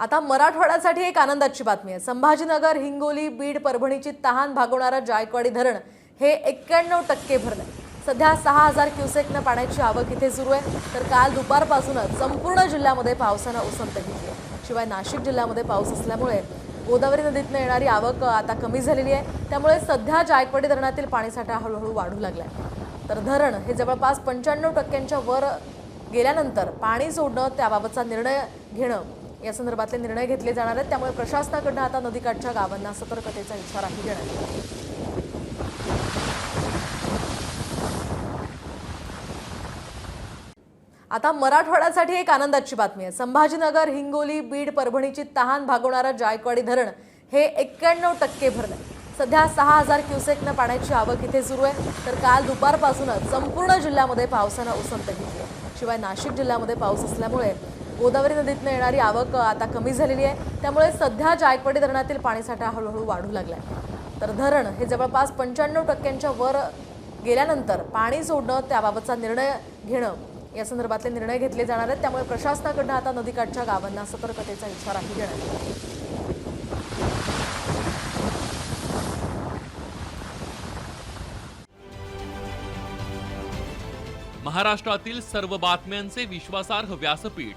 आता मराठवाड्यासाठी एक आनंदाची बातमी आहे. संभाजीनगर हिंगोली बीड परभणीची तहान भागवणारं जायकवाडी धरण हे एक्क्याण्णव टक्के भरलंय. सध्या सहा हजार क्युसेकनं पाण्याची आवक इथे सुरू आहे. तर काल दुपारपासूनच संपूर्ण जिल्ह्यामध्ये पावसानं उसंत घेतली आहे. शिवाय नाशिक जिल्ह्यामध्ये पाऊस असल्यामुळे गोदावरी नदीतनं येणारी आवक आता कमी झालेली आहे. त्यामुळे सध्या जायकवाडी धरणातील पाणीसाठा हळूहळू वाढू लागलाय. तर धरण हे जवळपास पंच्याण्णव टक्क्यांच्या वर गेल्यानंतर पाणी सोडणं त्याबाबतचा निर्णय घेणं या संदर्भातले निर्णय घेतले जाणार आहेत. त्यामुळे प्रशासनाकडनं आता नदीकाठच्या गावांना सतर्कतेचा इशाराही देण्यात आला. आता मराठवाड्यासाठी एक आनंदाची बातमी आहे. संभाजीनगर हिंगोली बीड परभणीची तहान भागवणारं जायकवाडी धरण हे एक्क्याण्णव टक्के भरलंय सध्या सहा हजार क्युसेकनं पाण्याची आवक इथे सुरू आहे. तर काल दुपारपासूनच संपूर्ण जिल्ह्यामध्ये पावसानं उसंत घेतली शिवाय नाशिक जिल्ह्यामध्ये पाऊस असल्यामुळे गोदावरी नदीतनं येणारी आवक आता कमी झालेली आहे. त्यामुळे सध्या जायकवाडी धरणातील पाणीसाठा हळूहळू वाढू लागलाय. तर धरण हे जवळपास पंच्याण्णव टक्क्यांच्या वर गेल्यानंतर पाणी सोडणं त्याबाबतचा निर्णय घेणं या संदर्भातले निर्णय घेतले जाणार आहेत. त्यामुळे प्रशासनाकडनं आता नदीकाठच्या गावांना सतर्कतेचा इशाराही देण्यात आला. महाराष्ट्रातील सर्व बातम्यांचे विश्वासार्ह व्यासपीठ.